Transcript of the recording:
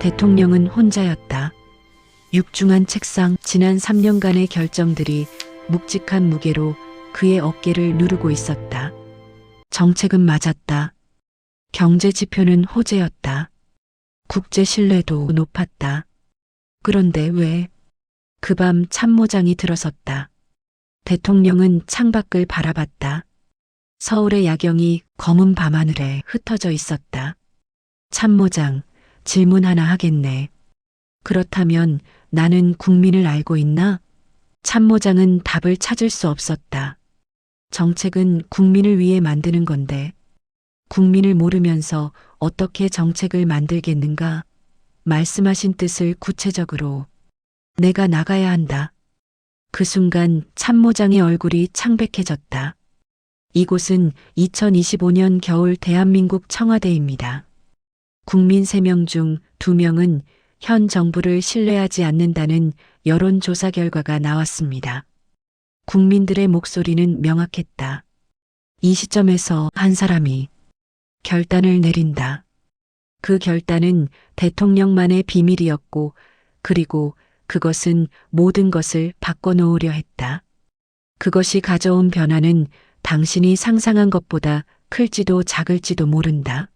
대통령은 혼자였다. 육중한 책상, 지난 3년간의 결정들이 묵직한 무게로 그의 어깨를 누르고 있었다. 정책은 맞았다. 경제 지표는 호재였다. 국제 신뢰도 높았다. 그런데 왜? 그 밤 참모장이 들어섰다. 대통령은 창밖을 바라봤다. 서울의 야경이 검은 밤하늘에 흩어져 있었다. 참모장, 질문 하나 하겠네. 그렇다면 나는 국민을 알고 있나? 참모장은 답을 찾을 수 없었다. 정책은 국민을 위해 만드는 건데, 국민을 모르면서 어떻게 정책을 만들겠는가? 말씀하신 뜻을 구체적으로 내가 나가야 한다. 그 순간 참모장의 얼굴이 창백해졌다. 이곳은 2025년 겨울 대한민국 청와대입니다. 국민 3명 중 2명은 현 정부를 신뢰하지 않는다는 여론조사 결과가 나왔습니다. 국민들의 목소리는 명확했다. 이 시점에서 한 사람이 결단을 내린다. 그 결단은 대통령만의 비밀이었고, 그리고 그것은 모든 것을 바꿔놓으려 했다. 그것이 가져온 변화는 당신이 상상한 것보다 클지도 작을지도 모른다.